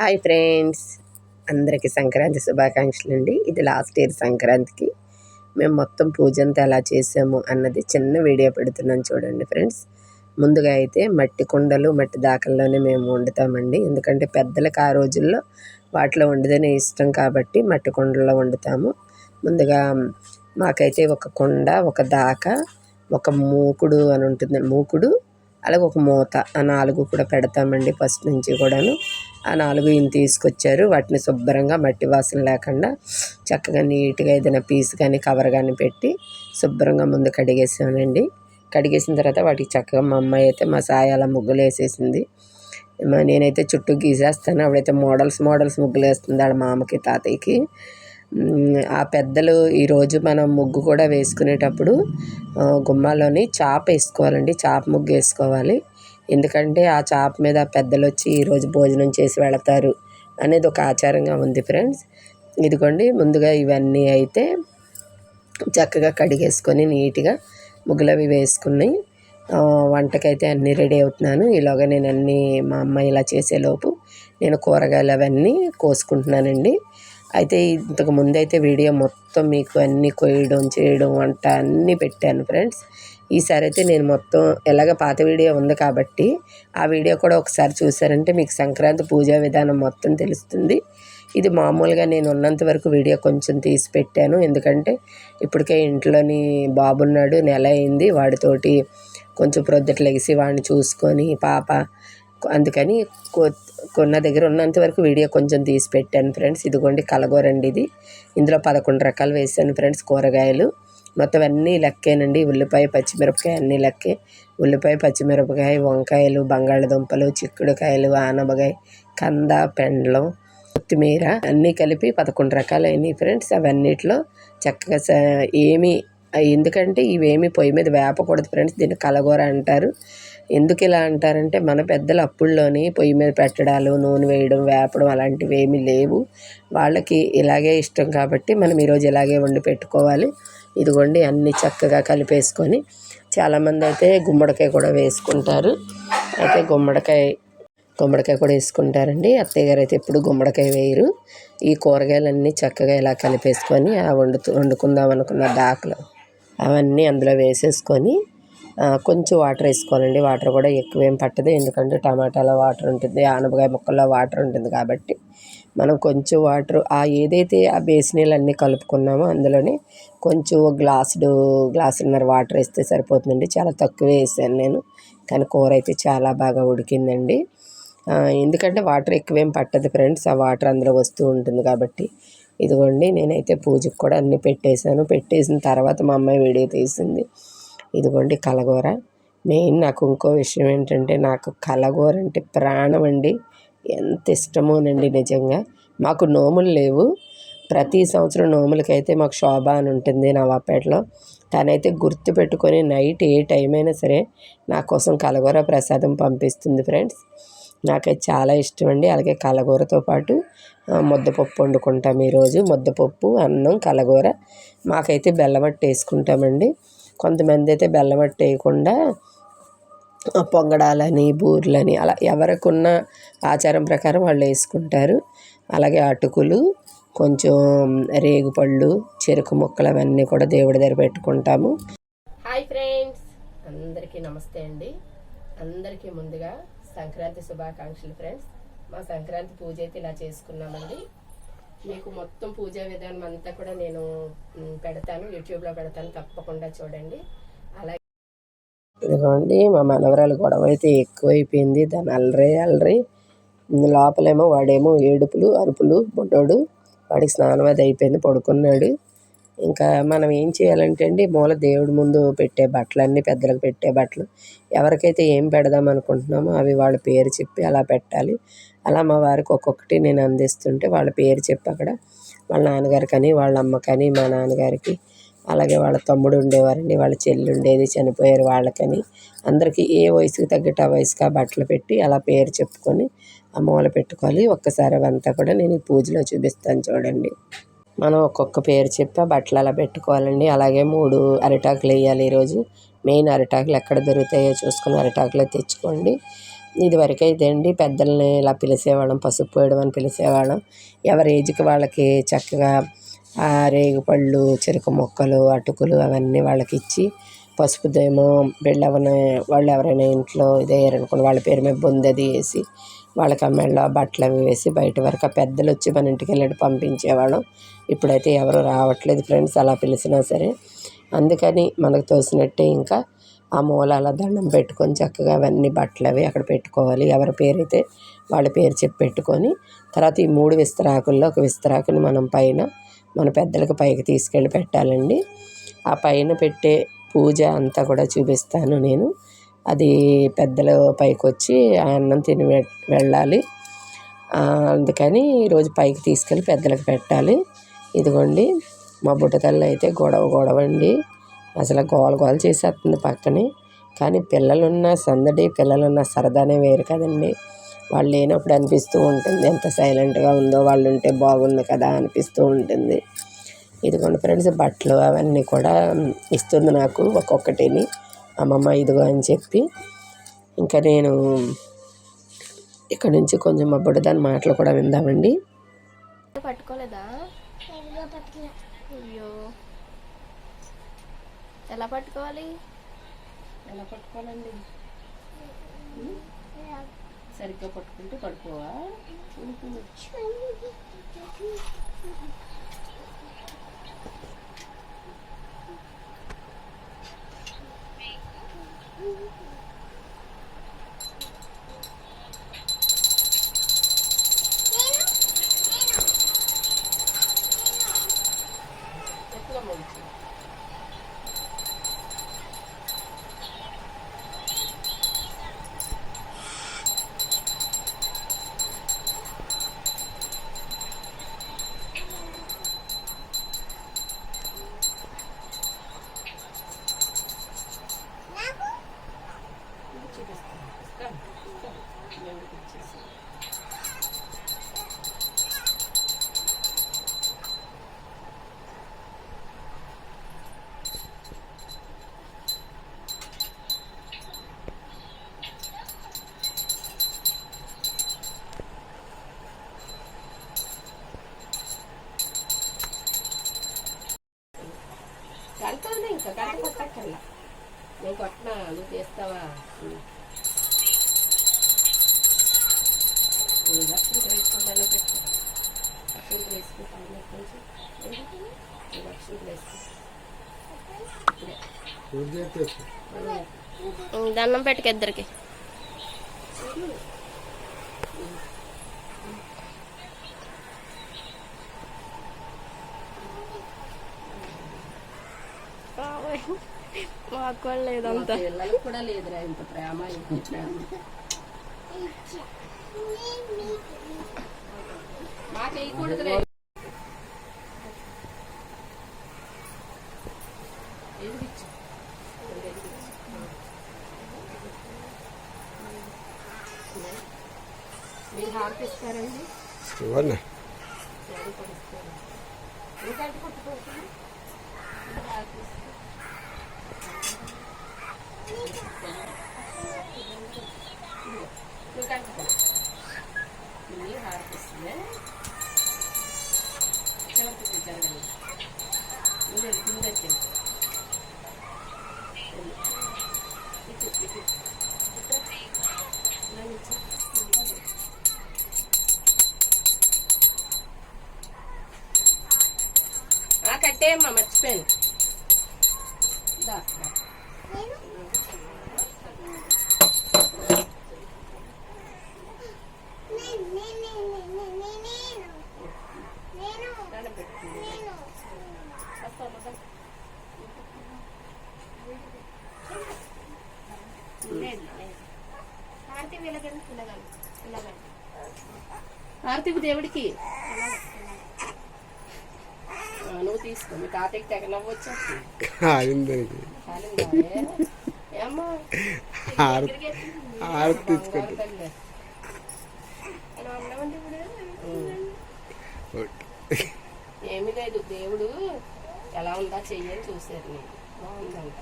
Hi friends. అందరికీ సంక్రాంతి శుభాకాంక్షలు అండి. ఇది లాస్ట్ ఇయర్ సంక్రాంతికి మేము మొత్తం పూజ అంతా ఎలా చేసాము అన్నది చిన్న వీడియో పెడుతున్నాను చూడండి ఫ్రెండ్స్. ముందుగా అయితే మట్టి కుండలు మట్టి దాకల్లోనే మేము వండుతామండి. ఎందుకంటే పెద్దలకు ఆ రోజుల్లో వాటిలో వండితేనే ఇష్టం కాబట్టి మట్టి కుండల్లో వండుతాము. ముందుగా మాకైతే ఒక కుండ ఒక దాక ఒక మూకుడు అని ఉంటుంది మూకుడు అలాగే ఒక మూత ఆ నాలుగు కూడా పెడతామండి ఫస్ట్ నుంచి కూడాను. ఆ నాలుగు ఈయన తీసుకొచ్చారు. వాటిని శుభ్రంగా మట్టి వాసన లేకుండా చక్కగా నీట్గా ఏదైనా పీస్ కానీ కవర్ కానీ పెట్టి శుభ్రంగా ముందు కడిగేసానండి కడిగేసిన తర్వాత వాటికి చక్కగా మా అమ్మాయి అయితే మా సాయి అలా ముగ్గులు వేసేసింది. నేనైతే చుట్టూ గీసేస్తాను. ఆవిడైతే మోడల్స్ మోడల్స్ ముగ్గులు వేస్తుంది ఆడ మామకి తాతయ్యకి. ఆ పెద్దలు ఈరోజు మనం ముగ్గు కూడా వేసుకునేటప్పుడు గుమ్మాలోని చాప వేసుకోవాలండి. చాప ముగ్గు వేసుకోవాలి. ఎందుకంటే ఆ చాప మీద పెద్దలు వచ్చి ఈరోజు భోజనం చేసి వెళతారు అనేది ఒక ఆచారంగా ఉంది ఫ్రెండ్స్. ఇదిగోండి ముందుగా ఇవన్నీ అయితే చక్కగా కడిగేసుకొని నీట్గా ముగ్గులు అవి వేసుకుని వంటకైతే అన్నీ రెడీ అవుతున్నాను. ఈలోగా నేను అన్నీ మా అమ్మాయి ఇలా చేసేలోపు నేను కూరగాయలు అవన్నీ కోసుకుంటున్నానండి. అయితే ఇంతకు ముందు అయితే వీడియో మొత్తం మీకు అన్నీ కొయ్యడం చేయడం వంట అన్నీ పెట్టాను ఫ్రెండ్స్. ఈసారి అయితే నేను మొత్తం ఎలాగ పాత వీడియో ఉంది కాబట్టి ఆ వీడియో కూడా ఒకసారి చూసారంటే మీకు సంక్రాంతి పూజా విధానం మొత్తం తెలుస్తుంది. ఇది మామూలుగా నేను ఉన్నంత వరకు వీడియో కొంచెం తీసి పెట్టాను. ఎందుకంటే ఇప్పటికే ఇంట్లోని బాబున్నాడు నెల అయింది. వాడితోటి కొంచెం ప్రొద్దుట లెగిసి వాడిని చూసుకొని పాప అందుకని కొన్న దగ్గర ఉన్నంత వరకు వీడియో కొంచెం తీసి పెట్టాను ఫ్రెండ్స్. ఇదిగోండి కలగూరండి ఇది. ఇందులో పదకొండు రకాలు వేసాను ఫ్రెండ్స్ కూరగాయలు. మొత్తం అన్నీ లెక్కేనండి. ఉల్లిపాయ పచ్చిమిరపకాయ అన్నీ లెక్కే. ఉల్లిపాయ పచ్చిమిరపకాయ వంకాయలు బంగాళదుంపలు చిక్కుడుకాయలు ఆనపకాయ కంద పెండలం కొత్తిమీర అన్నీ కలిపి పదకొండు రకాలు ఫ్రెండ్స్. అవన్నిటిలో చక్కగా ఏమి ఎందుకంటే ఇవేమి పొయ్యి మీద వేపకూడదు ఫ్రెండ్స్. దీన్ని కలగూర అంటారు. ఎందుకు ఇలా అంటారంటే మన పెద్దలు అప్పుల్లోని పొయ్యి మీద పెట్టడాలు నూనె వేయడం వేపడం అలాంటివి ఏమీ లేవు. వాళ్ళకి ఇలాగే ఇష్టం కాబట్టి మనం ఈరోజు ఇలాగే వండి పెట్టుకోవాలి. ఇదిగోండి అన్నీ చక్కగా కలిపేసుకొని చాలామంది అయితే గుమ్మడికాయ కూడా వేసుకుంటారు. అయితే గుమ్మడికాయ గుమ్మడికాయ కూడా వేసుకుంటారండి. అత్తయ్య గారు అయితే ఎప్పుడు గుమ్మడికాయ వేయరు. ఈ కూరగాయలన్నీ చక్కగా ఇలా కలిపేసుకొని ఆ వండుతూ వండుకుందాం అనుకున్న దాకలు అవన్నీ అందులో వేసేసుకొని కొంచెం వాటర్ వేసుకోవాలండి. వాటర్ కూడా ఎక్కువ ఏం పట్టదు. ఎందుకంటే టమాటాలో వాటర్ ఉంటుంది ఆనపకాయ ముక్కల్లో వాటర్ ఉంటుంది కాబట్టి మనం కొంచెం వాటర్ ఆ ఏదైతే ఆ బేసినీళ్ళు అన్నీ కలుపుకున్నామో అందులోనే కొంచెం గ్లాసుడు గ్లాసున్నర వాటర్ వేస్తే సరిపోతుందండి. చాలా తక్కువ వేసాను నేను కానీ కూర అయితే చాలా బాగా ఉడికిందండి. ఎందుకంటే వాటర్ ఎక్కువేం పట్టదు ఫ్రెండ్స్. ఆ వాటర్ అందులో వస్తూ ఉంటుంది కాబట్టి ఇదిగోండి నేనైతే పూజకు కూడా అన్నీ పెట్టేశాను. పెట్టేసిన తర్వాత మా అమ్మాయి వీడియో తీసింది. ఇదిగోండి కలగూర. మెయిన్ నాకు ఇంకో విషయం ఏంటంటే నాకు కలగూర అంటే ప్రాణం అండి. ఎంత ఇష్టమోనండి నిజంగా. మాకు నోములు లేవు. ప్రతి సంవత్సరం నోములకైతే మాకు శోభ అని ఉంటుంది నవాపేటలో తనైతే గుర్తు పెట్టుకొని నైట్ ఏ టైం అయినా సరే నా కోసం కలగూర ప్రసాదం పంపిస్తుంది ఫ్రెండ్స్. నాకైతే చాలా ఇష్టం అండి అలాగే కలగూరతో పాటు ముద్దపప్పు వండుకుంటాం ఈరోజు. ముద్దపప్పు అన్నం కలగూర. మాకైతే బెల్లమట్టి వేసుకుంటామండి కొంతమంది అయితే బెల్లం వేయకుండా పొంగడాలని బూర్లని అలా ఎవరికి ఉన్న ఆచారం ప్రకారం వాళ్ళు వేసుకుంటారు. అలాగే అటుకులు కొంచెం రేగుపళ్ళు చెరుకు ముక్కలు అవన్నీ కూడా దేవుడి దగ్గర పెట్టుకుంటాము. Hi friends! అందరికీ నమస్తే అండి. అందరికీ ముందుగా సంక్రాంతి శుభాకాంక్షలు ఫ్రెండ్స్. మా సంక్రాంతి పూజ అయితే ఇలా చేసుకున్నామండి. మీకు మొత్తం పూజా విధానం అంతా కూడా నేను పెడతాను. యూట్యూబ్లో పెడతాను. తప్పకుండా చూడండి. అలాగే ఇదిగోండి మా మనవరాలు గొడవ అయితే ఎక్కువైపోయింది. దాని అల్లరే అల్లరి. లోపలేమో వాడేమో ఏడుపులు అరుపులు బుడ్డోడు. వాడికి స్నానం అది అయిపోయింది పడుకున్నాడు. ఇంకా మనం ఏం చేయాలంటే అండి మూల దేవుడి ముందు పెట్టే బట్టలన్నీ పెద్దలకు పెట్టే బట్టలు. ఎవరికైతే ఏం పెడదాం అనుకుంటున్నామో అవి వాళ్ళ పేరు చెప్పి అలా పెట్టాలి. అలా మా వారికి ఒక్కొక్కటి నేను అందిస్తుంటే వాళ్ళ పేరు చెప్పి అక్కడ వాళ్ళ నాన్నగారు కానీ వాళ్ళ అమ్మ కానీ మా నాన్నగారికి అలాగే వాళ్ళ తమ్ముడు ఉండేవారండి వాళ్ళ చెల్లి ఉండేది చనిపోయారు వాళ్ళకని. అందరికీ ఏ వయసుకి తగ్గట్టు ఆ వయసుకి ఆ బట్టలు పెట్టి అలా పేరు చెప్పుకొని ఆ మూల పెట్టుకోవాలి. ఒక్కసారి అవంతా కూడా నేను ఈ పూజలో చూపిస్తాను చూడండి. మనం ఒక్కొక్క పేరు చెప్పి బట్టలు అలా పెట్టుకోవాలండి. అలాగే మూడు అరిటాకులు వేయాలి ఈరోజు. మెయిన్ అరిటాకులు ఎక్కడ దొరుకుతాయో చూసుకుని అరిటాకులు తెచ్చుకోండి. ఇదివరకు అయితే అండి. పెద్దల్ని ఇలా పిలిచేవాళ్ళం పసుపు పోయడం అని పిలిచేవాళ్ళం. ఎవరి ఏజ్కి వాళ్ళకి చక్కగా ఆ రేగిపళ్ళు చెరుకు మొక్కలు అటుకులు అవన్నీ వాళ్ళకి ఇచ్చి పసుపుదేమో వీళ్ళెవరైనా వాళ్ళు ఎవరైనా ఇంట్లో ఇదే అనుకోండి వాళ్ళ పేరు మీద బొందది వేసి వాళ్ళకి ఆ బట్టలు అవి వేసి బయట వరకు ఆ పెద్దలు వచ్చి మన ఇంటికి వెళ్ళి పంపించేవాళ్ళం. ఇప్పుడైతే ఎవరు రావట్లేదు ఫ్రెండ్స్ అలా పిలిచినా సరే. అందుకని మనకు తోసినట్టే ఇంకా ఆ మూలాల దండం పెట్టుకొని చక్కగా అవన్నీ బట్టలు అవి అక్కడ పెట్టుకోవాలి. ఎవరి పేరైతే వాళ్ళ పేరు చెప్పి పెట్టుకొని తర్వాత ఈ మూడు విస్తరాకుల్లో ఒక విస్తరాకుని మనం పైన మన పెద్దలకు పైకి తీసుకెళ్ళి పెట్టాలండి. ఆ పైన పెట్టే పూజ అంతా కూడా చూపిస్తాను నేను. అది పెద్దల పైకి వచ్చి ఆ అన్నం తిని వె- వెళ్ళాలి. అందుకని ఈరోజు పైకి తీసుకెళ్ళి పెద్దలకు పెట్టాలి. ఇదిగోండి మా బుట్టతల్లి అయితే గొడవ గొడవ అండి అసలు గోల గోల చేసేస్తుంది పక్కనే. కానీ పిల్లలున్న సందడి పిల్లలున్న సరదానే వేరు కదండి. వాళ్ళు లేనప్పుడు అనిపిస్తూ ఉంటుంది ఎంత సైలెంట్గా ఉందో వాళ్ళు ఉంటే బాగుంది కదా అనిపిస్తూ ఉంటుంది. ఇదిగోండి ఫ్రెండ్స్ బట్టలు అవన్నీ కూడా ఇస్తుంది నాకు ఒక్కొక్కటిని. అమ్మమ్మ ఇదిగో అని చెప్పి ఇంకా నేను ఇక్కడ నుంచి కొంచెం మా బుడ్డదాని మాటలు కూడా విందామండి. పట్టుకోలేదా? అయ్యో. ఎలా పట్టుకోవాలి? ఎలా పట్టుకోవాలండి? సరిగ్గా పట్టుకుంటే పడుకోవా? దండం పెట్టుకు ఇద్దరికి. మాకు లేదంతా కూడా లేదురా ఇంత ప్రేమ ఇంత ప్రేమ Bueno. Thank you. ఆ కట్టేయమ్మా మర్చిపోయాను దా దేవుడికి ఆ, నువ్వు తీసుకో మీ తాతయ్యకి తెగ నవ్వచ్చు ఆగిందానికి ఏమ్మా హారతి. ఏమీ లేదు. దేవుడు ఎలా ఉందా చెయ్యని చూశారు నేను బాగుందంట.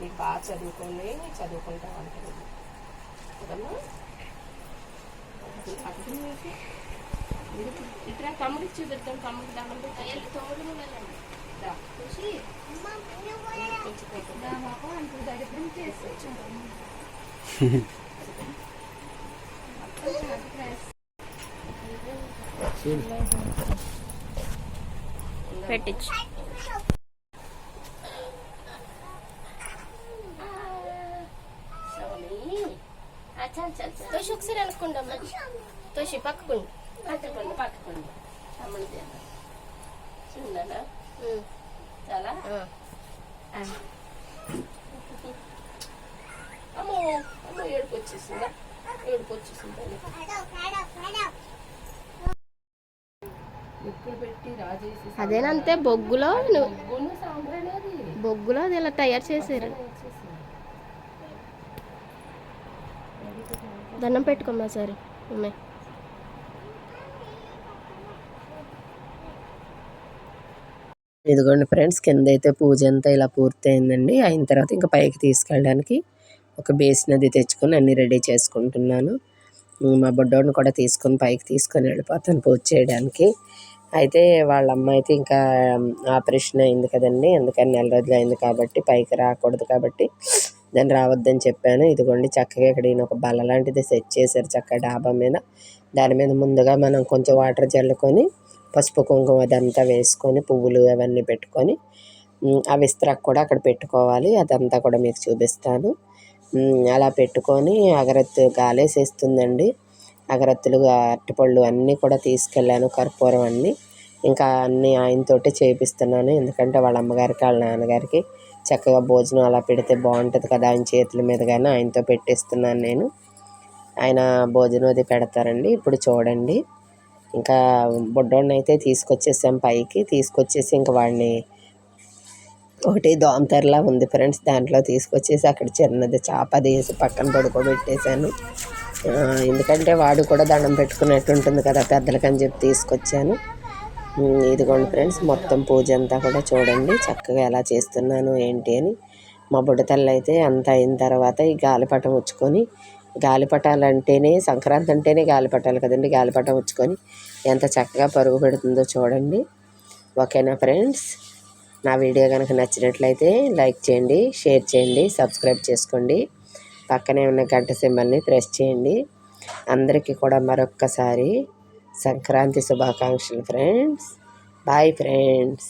నీకు బాగా చదువుకొని చదువుకుంటా అంటారు ఇట్లా తమ్ముడికి చూపిస్తాం తమ్ముడికి దండం పెట్టి. తోడు వెళ్ళండి. చూసి పెట్టించు తోషి ఒకసారి అనుకుంటామ్మా తోషి పక్కకుండు. చాలా అమ్మో అమ్మో ఏడుపు వచ్చేసిందా ఏడుపు వచ్చేసిందా అదేనంతే బొగ్గులో బొగ్గులో అది ఇలా తయారు చేశారు. దండం పెట్టుకోమ్మా సరే అమ్మాయి ఇదిగోండి ఫ్రెండ్స్ కింద అయితే పూజ అంతా ఇలా పూర్తయిందండి. అయిన తర్వాత ఇంకా పైకి తీసుకెళ్ళడానికి ఒక బేసిన్ అది తెచ్చుకొని అన్నీ రెడీ చేసుకుంటున్నాను. మా బొడ్డోడిని కూడా తీసుకొని పైకి తీసుకొని వెళ్ళిపోతాను పూజ చేయడానికి. అయితే వాళ్ళ అమ్మ అయితే ఇంకా ఆపరేషన్ అయింది కదండి. అందుకని నెల రోజులు అయింది కాబట్టి పైకి రాకూడదు కాబట్టి దాన్ని రావద్దని చెప్పాను. ఇదిగోండి చక్కగా ఇక్కడ ఈయన ఒక బల్ల లాంటిది సెట్ చేశారు చక్కగా డాబా మీద. దాని మీద ముందుగా మనం కొంచెం వాటర్ చల్లుకొని పసుపు కుంకుమ అదంతా వేసుకొని పువ్వులు అవన్నీ పెట్టుకొని ఆ విస్తరాకు కూడా అక్కడ పెట్టుకోవాలి. అదంతా కూడా మీకు చూపిస్తాను. అలా పెట్టుకొని అగరత్తు గాలేసేస్తుందండి. అగరత్తులు అరటిపళ్ళు అన్నీ కూడా తీసుకెళ్ళాను కర్పూరం అన్నీ. ఇంకా అన్నీ ఆయనతోటే చేపిస్తున్నాను. ఎందుకంటే వాళ్ళ అమ్మగారికి వాళ్ళ నాన్నగారికి చక్కగా భోజనం అలా పెడితే బాగుంటుంది కదా ఆయన చేతుల మీద కానీ ఆయనతో పెట్టిస్తున్నాను నేను. ఆయన భోజనం అది పెడతారండి. ఇప్పుడు చూడండి. ఇంకా బుడ్డోడిని అయితే తీసుకొచ్చేసాం పైకి. తీసుకొచ్చేసి ఇంకా వాడిని ఒకటి దోమతెరలా ఉంది ఫ్రెండ్స్. దాంట్లో తీసుకొచ్చేసి అక్కడ చిన్నది చేప అది వేసి పక్కన పడుకోబెట్టేశాను. ఎందుకంటే వాడు కూడా దండం పెట్టుకున్నట్టు ఉంటుంది కదా పెద్దలకని చెప్పి తీసుకొచ్చాను. ఇదిగోండి ఫ్రెండ్స్ మొత్తం పూజ అంతా కూడా చూడండి చక్కగా ఎలా చేస్తున్నాను ఏంటి అని. మా బుడ్డతల్లి అయితే అంత అయిన తర్వాత ఈ గాలిపటం వచ్చుకొని గాలిపటాలు అంటేనే సంక్రాంతి అంటేనే గాలిపటాలు కదండి గాలిపటం వచ్చుకొని ఎంత చక్కగా పరుగు పెడుతుందో చూడండి. ఓకేనా ఫ్రెండ్స్? నా వీడియో కనుక నచ్చినట్లయితే లైక్ చేయండి షేర్ చేయండి సబ్స్క్రైబ్ చేసుకోండి. పక్కనే ఉన్న గంట సింబల్ని ప్రెస్ చేయండి. అందరికీ కూడా మరొక్కసారి సంక్రాంతి శుభాకాంక్షలు ఫ్రెండ్స్. Bye friends.